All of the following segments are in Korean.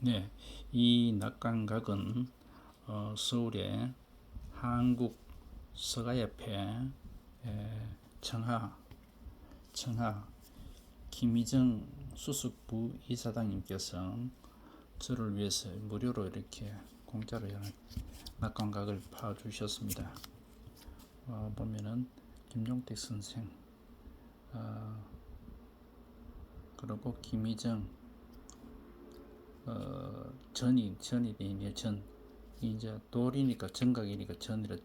네, 이 낙관각은 어, 서울의 한국 서가협회 에, 청하 청하 김희정 수석부 이사장님께서 저를 위해서 무료로 이렇게 공짜로 낙관각을 파 주셨습니다. 어, 보면은 김용택 선생, 어, 그리고 김희정 어, 전이 전이 돼 있네 전. 이제 돌이니까 정각이니까 전이라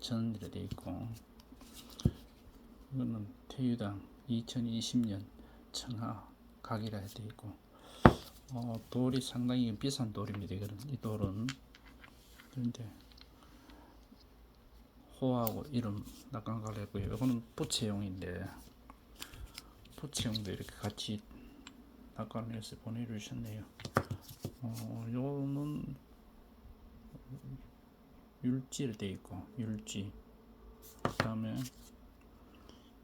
전이라 돼 있고. 이거는 태유당 2020년 청하 각이라 돼 있고. 어, 돌이 상당히 비싼 돌입니다 이거는. 이 돌은. 그런데 호하고 이름 낙관가를 했고요. 이거는 부채용인데 부채용도 이렇게 같이 낙관을 해서 보내주셨네요 어, 요는 율지로 되어 있고 율지. 그 다음에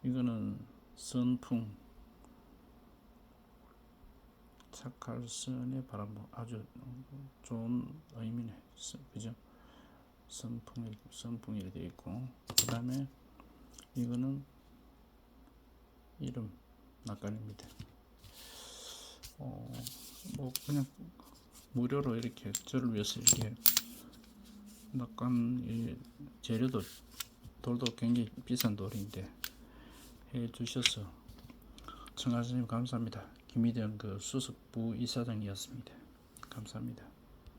이거는 선풍. 차칼선의 바람 아주 좋은 의미네. 선- 그죠? 선풍 선풍이 되어 있고. 그 다음에 이거는 이름 낙관입니다. 어, 뭐 그냥 무료로 이렇게 저를 위해서 이렇게 낙관 이 재료도 돌도 굉장히 비싼 돌인데 해 주셔서 청하 선생님 감사합니다. 김희정 그 수석부 이사장이었습니다. 감사합니다.